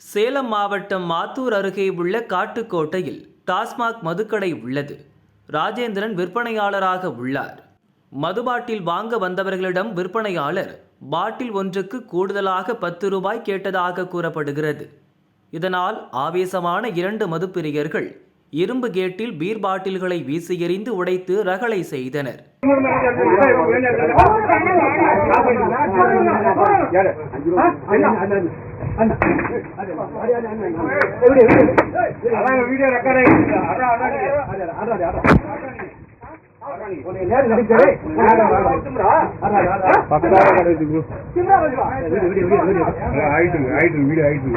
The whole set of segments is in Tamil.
சேலம் மாவட்டம் மாத்தூர் அருகே உள்ள காட்டுக்கோட்டையில் டாஸ்மாக் மதுக்கடை உள்ளது. ராஜேந்திரன் விற்பனையாளராக உள்ளார். மது பாட்டில் வாங்க வந்தவர்களிடம் விற்பனையாளர் பாட்டில் ஒன்றுக்கு கூடுதலாக பத்து ரூபாய் கேட்டதாக கூறப்படுகிறது. இதனால் ஆவேசமான இரண்டு மதுப்பிரியர்கள் இரும்பு கேட்டில் பீர் பாட்டில்களை வீசி எறிந்து உடைத்து ரகளை செய்தனர். வீடியோ ரெக்கார்ட் ஆயிட்டு ஆயிட்டு வீடு ஆயிட்டு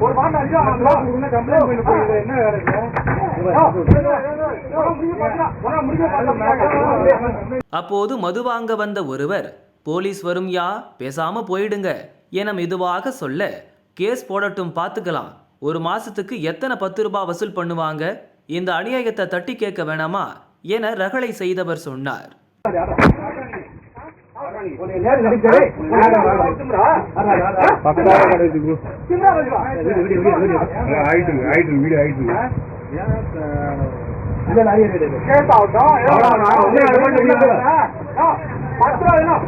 ஒரு மாதம் அஞ்சு கம்ப்ளைண்ட் பண்ணி அப்போது மது வாங்க வந்த ஒருவர் போலீஸ் வரும் யா? பேசாம போயிடுங்க என மெதுவாக சொல்ல கேஸ் போடட்டும் பார்த்துக்கலாம் ஒரு மாசத்துக்கு எத்தனை பத்து ரூபாய் வசூல் பண்ணுவாங்க? இந்த அநியாயத்தை தட்டி கேட்க வேணாமா? என ரகளை செய்தவர் சொன்னார். ஆயிட்டு ஆயிட்டு வீடு ஆயிட்டு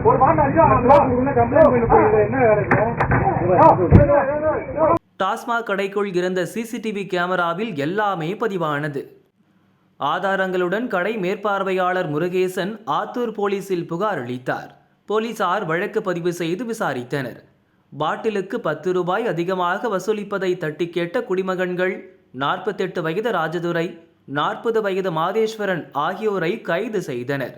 ஒரு மாதம் அஞ்சு கம்ப்ளைண்ட் பண்ணி டாஸ்மாக் கடைக்குள் இருந்த சிசிடிவி கேமராவில் எல்லாமே பதிவானது. ஆதாரங்களுடன் கடை மேற்பார்வையாளர் முருகேசன் ஆத்தூர் போலீசில் புகார் அளித்தார். போலீசார் வழக்கு பதிவு செய்து விசாரித்தனர். பாட்டிலுக்கு பத்து ரூபாய் அதிகமாக வசூலிப்பதை தட்டி கேட்ட குடிமகன்கள் நாற்பத்தெட்டு வயது ராஜதுரை நாற்பது வயது மாதேஸ்வரன் ஆகியோரை கைது செய்தனர்.